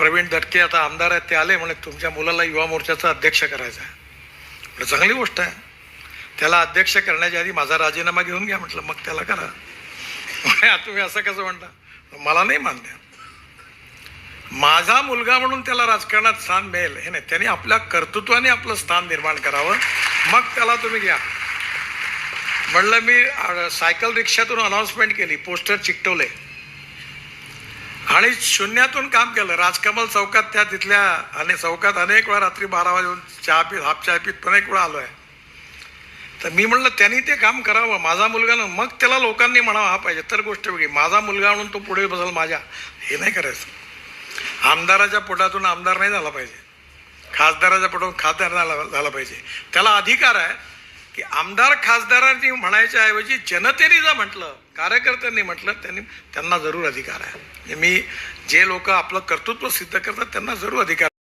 प्रवीण दटके आता आमदार आहेत ते आले म्हणे तुमच्या मुलाला युवा मोर्चाचा अध्यक्ष करायचा आहे. म्हटलं चांगली गोष्ट आहे. त्याला अध्यक्ष करण्याच्या आधी माझा राजीनामा घेऊन घ्या. म्हटलं मग त्याला करा. म्हणे, तुम्ही असं कसं म्हणता? मला नाही मान्य. माझा मुलगा म्हणून त्याला राजकारणात स्थान मिळेल. हे नाही त्याने आपल्या कर्तृत्वाने आपलं स्थान निर्माण करावं. मग त्याला तुम्ही घ्या. म्हणलं मी सायकल रिक्षातून अनाऊन्समेंट केली पोस्टर चिकटवले. आणि शून्यातून काम केलं. राजकमल चौकात त्या तिथल्या आणि चौकात अनेक वेळा रात्री बारा वाजून चहा पीत हाफ चहा पीत पण अनेक वेळा आलो आहे तर मी म्हणलं त्यांनी ते काम करावं. माझा मुलगा ना मग त्याला लोकांनी म्हणावं हा पाहिजे. तर गोष्ट वेगळी. माझा मुलगा म्हणून तो पुढे बसल माझ्या. हे नाही करायचं. आमदाराच्या पोटातून आमदार नाही झाला पाहिजे. खासदाराच्या पोटातून खासदार झाला झाला पाहिजे. त्याला अधिकार आहे. की आमदार खासदारांनी म्हणायच्या ऐवजी जनतेने जर म्हटलं कार्यकर्त्यांनी म्हटलं त्यांनी त्यांना जरूर अधिकार आहे. म्हणजे मी जे लोक आपलं कर्तृत्व सिद्ध करतात त्यांना जरूर अधिकार